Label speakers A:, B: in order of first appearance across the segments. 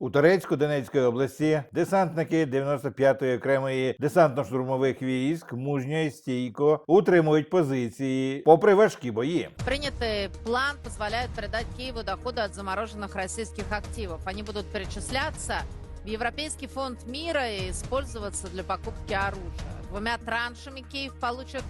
A: У Торецьку Донецької області десантники 95-ї окремої десантно-штурмових військ мужньо і стійко утримують позиції попри важкі бої.
B: Принятый план позволяет передать Киеву доходы от замороженных российских активов. Они будут перечисляться в Европейский фонд мира и использоваться для покупки оружия. Двумя траншами Киев получит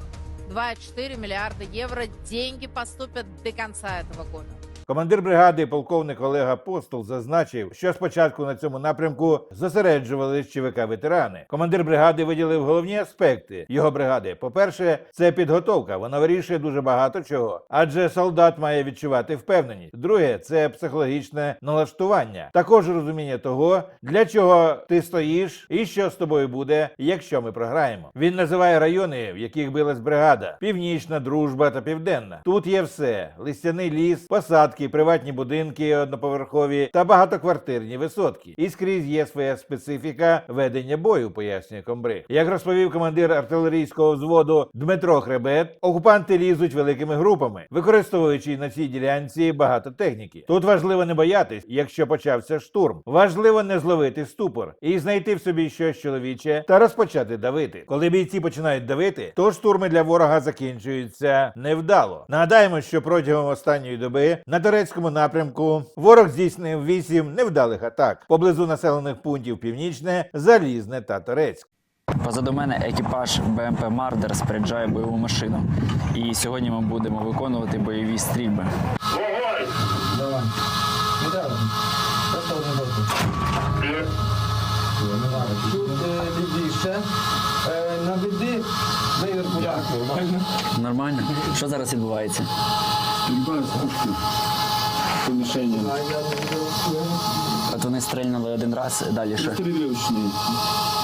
B: 2,4 миллиарда евро. Деньги поступят до конца этого года.
A: Командир бригади полковник Олег Апостол зазначив, що спочатку на цьому напрямку зосереджувались ЧВК ветерани. Командир бригади виділив головні аспекти його бригади. По-перше, це підготовка. Вона вирішує дуже багато чого, адже солдат має відчувати впевненість. Друге, це психологічне налаштування, також розуміння того, для чого ти стоїш і що з тобою буде, якщо ми програємо. Він називає райони, в яких билась бригада: Північна, Дружба та Південна. Тут є все: листяний ліс, посадки, приватні будинки одноповерхові та багатоквартирні висотки. І скрізь є своя специфіка ведення бою, пояснює комбриг. Як розповів командир артилерійського взводу Дмитро Хребет, окупанти лізуть великими групами, використовуючи на цій ділянці багато техніки. Тут важливо не боятись, якщо почався штурм. Важливо не зловити ступор і знайти в собі щось чоловіче та розпочати давити. Коли бійці починають давити, то штурми для ворога закінчуються невдало. Нагадаємо, що протягом останньої доби на турецькому напрямку ворог здійснив вісім невдалих атак поблизу населених пунктів Північне, Залізне та Торецьк.
C: Позаду мене екіпаж БМП Мардер споряджає бойову машину. І сьогодні ми будемо виконувати бойові стрільби.
D: Давай. Ну давай. Просто одну. Тут е, лівіше. Е, наведи виверку. Нормально.
C: Нормально? Що зараз відбувається?
E: Стрільба з пушки по мішені.
C: От вони стрельнули один раз, далі що?
E: Стрілівочний.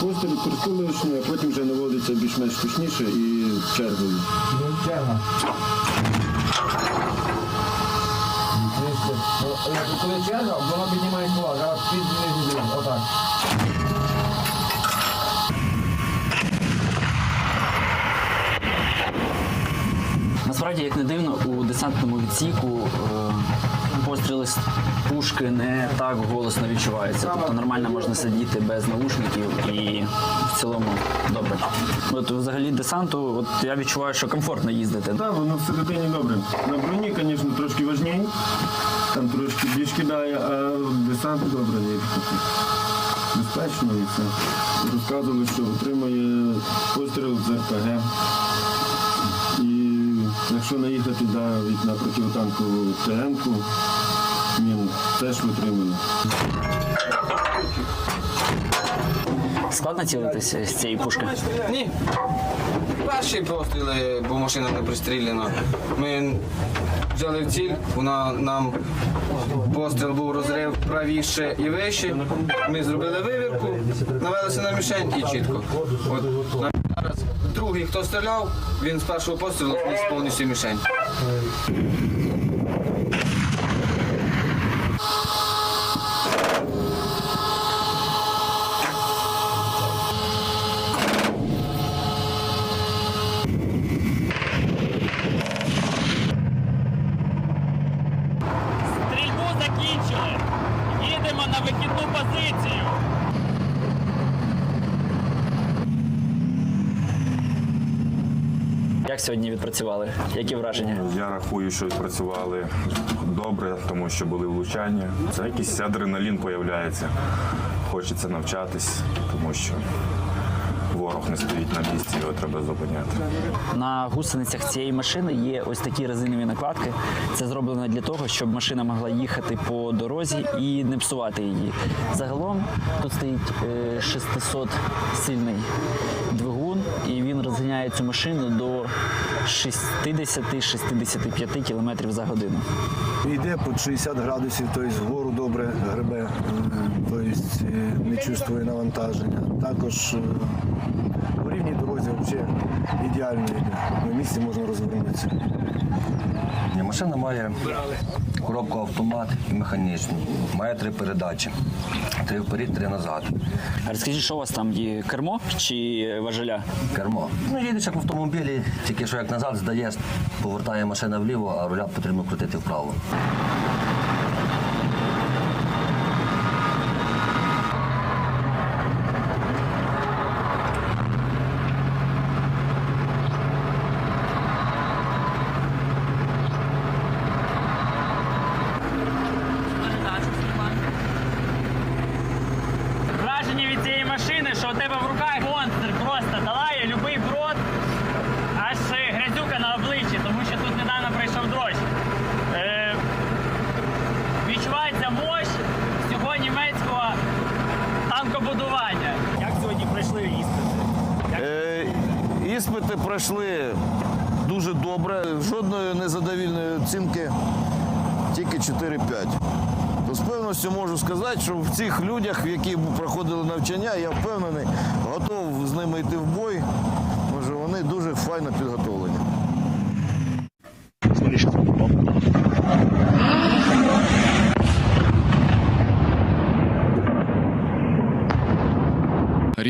E: Постріл пристрілювачний, а потім вже наводиться більш-менш точніше і чергою.
D: Ну, Коли черга, воно піднімає кулак, а під знизу. Отак.
C: Як не дивно, у десантному відсіку е, постріли з пушки не так голосно відчуваються. Тобто нормально можна сидіти без наушників і в цілому добре. От взагалі десанту, от я відчуваю, що комфортно їздити.
E: Так, воно всередині добре. На броні, звісно, трошки важніше. Там трошки більш кидає, а десант добре є. Безпечно і все. Розказували, що отримує постріл з РПГ. Якщо наїхати навіть на противотанкову ТМ-ку, він теж витримує.
C: Складно цілитися з цієї пушки.
F: Ні. Перші постріли, бо машина не пристріляна. Ми взяли в ціль, вона нам постріл був розрив правіше і вище. Ми зробили вивірку, навелися на мішень і чітко. От на- зараз другий, хто стріляв, він з першого пострілу повністю мішень.
C: Як сьогодні відпрацювали? Які враження?
G: Я рахую, що відпрацювали добре, тому що були влучання. Це якийсь адреналін появляється. Хочеться навчатись, тому що ворог не стоїть на місці, його треба зупиняти.
C: На гусеницях цієї машини є ось такі резинові накладки. Це зроблено для того, щоб машина могла їхати по дорозі і не псувати її. Загалом тут стоїть 600 сильний двигун, і він розганяє цю машину до 60-65 км за годину.
H: Йде під 60 градусів, тобто вгору добре гребе, е, тобто е, не чувствує навантаження. Також е, по рівній дорозі взагалі ідеально йде. На місці можна розвернутися.
I: Ні, Машина має коробку автомат і механічну. Має три передачі. Три вперед, три назад.
C: А Розкажіть, що у вас там є кермо чи важеля?
I: Кермо. Ну, їдеш як в автомобілі, тільки що як назад здаєш, повертає машина вліво, а руля потрібно крутити вправо.
J: Що у тебе в руках монстр просто долає любий брод, аж е, грязюка на обличчі, тому що тут недавно прийшов дощ. Е, відчувається мощь всього німецького танкобудування. Як сьогодні пройшли іспити?
K: Е, Іспити пройшли дуже добре, жодної незадовільної оцінки, тільки 4-5. З певністю можу сказати, що в цих людях, які проходили навчання, я впевнений, готов з ними йти в бой. Може, вони дуже файно підготовлені.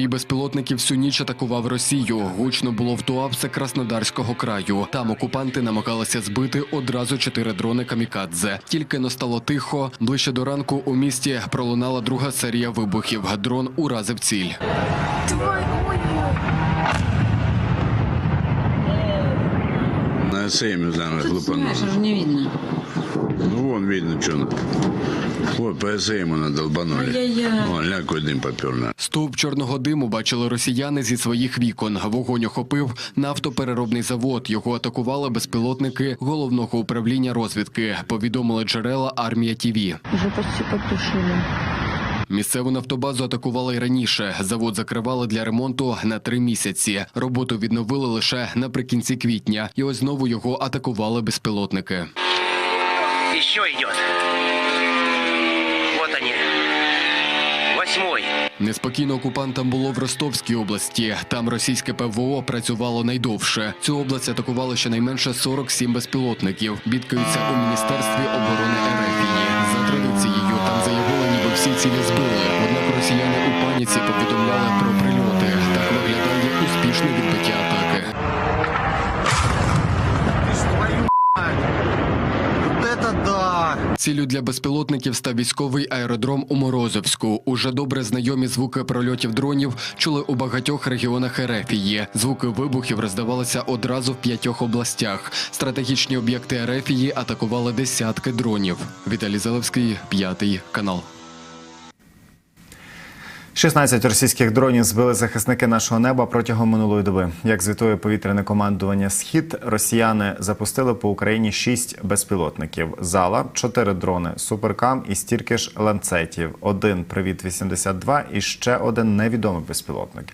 L: Рій безпілотників всю ніч атакував Росію. Гучно було в Туапсе Краснодарського краю. Там окупанти намагалися збити одразу чотири дрони камікадзе. Тільки но стало тихо. Ближче до ранку у місті пролунала друга серія вибухів. Дрон уразив ціль.
M: На СМ зараз глупануло.
B: не видно.
M: Ну, вон видно, что. Вот по СМ надолбанули. Вон, ля, какой дым попер. на.
L: Стовп чорного диму бачили росіяни зі своїх вікон. Вогонь охопив нафтопереробний завод. Його атакували безпілотники головного управління розвідки. Повідомили джерела армія ТІВІ.
B: Уже почти потушили.
L: Місцеву нафтобазу атакували й раніше. Завод закривали для ремонту на три місяці. Роботу відновили лише наприкінці квітня. І ось знову його атакували безпілотники.
I: Еще идет. Вот они. Восьмой.
L: Неспокійно окупантам було в Ростовській області. Там російське ПВО працювало найдовше. Цю область атакували щонайменше 47 безпілотників. Бідкаються у міністерстві оборони Ерефії. За традицією там заявили, ніби всі цілі збили. Однак росіяни у паніці повідомляли про прильоти. Ціллю для безпілотників став військовий аеродром у Морозовську. Уже добре знайомі звуки прольотів дронів чули у багатьох регіонах Ерефії. Звуки вибухів роздавалися одразу в п'ятьох областях. Стратегічні об'єкти Ерефії атакували десятки дронів. Віталій Залевський, п'ятий канал.
N: 16 російських дронів збили захисники нашого неба протягом минулої доби. Як звітує повітряне командування Схід, росіяни запустили по Україні 6 безпілотників. Зала, 4 дрони Суперкам і стільки ж ланцетів. Один привіт 82 і ще один невідомий безпілотник.